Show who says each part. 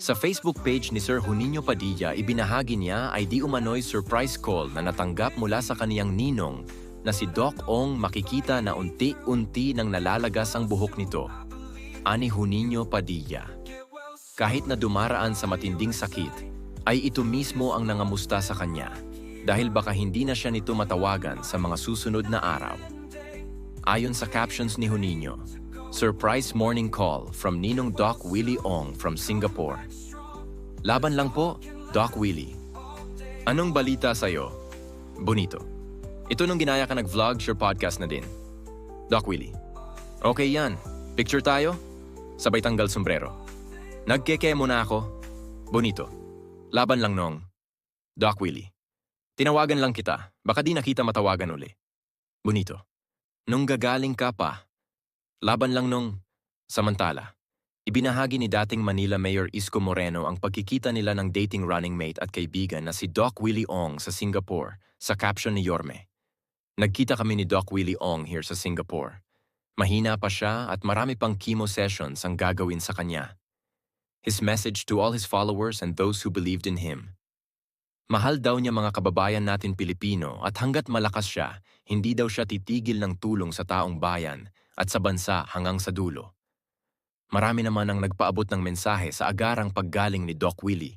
Speaker 1: Sa Facebook page ni Sir Juninho Padilla, ibinahagi niya ay di umano'y surprise call na natanggap mula sa kaniyang ninong na si Doc Ong makikita na unti-unti nang nalalagas ang buhok nito. Ani Juninho Padilla. Kahit na dumaraan sa matinding sakit, ay ito mismo ang nangamusta sa kanya dahil baka hindi na siya nito matawagan sa mga susunod na araw. Ayon sa captions ni Juninho, Surprise morning call from Ninong Doc Willie Ong from Singapore. Laban lang po, Doc Willie. Anong balita sa'yo? Bonito. Ito nung ginaya ka nag-vlog, sure podcast na din. Doc Willie. Okay yan. Picture tayo? Sabay tanggal sombrero. Nagkeke muna ako. Bonito. Laban lang nong. Doc Willie. Tinawagan lang kita. Baka di nakita matawagan uli. Bonito. Nung gagaling ka pa, Laban lang nung, samantala, ibinahagi ni dating Manila Mayor Isko Moreno ang pagkikita nila ng dating running mate at kaibigan na si Doc Willie Ong sa Singapore sa caption ni Yorme. Nagkita kami ni Doc Willie Ong here sa Singapore. Mahina pa siya at marami pang chemo sessions ang gagawin sa kanya. His message to all his followers and those who believed in him. Mahal daw niya mga kababayan natin Pilipino at hanggat malakas siya, hindi daw siya titigil ng tulong sa taong bayan at sa bansa hanggang sa dulo. Marami naman ang nagpaabot ng mensahe sa agarang paggaling ni Doc Willie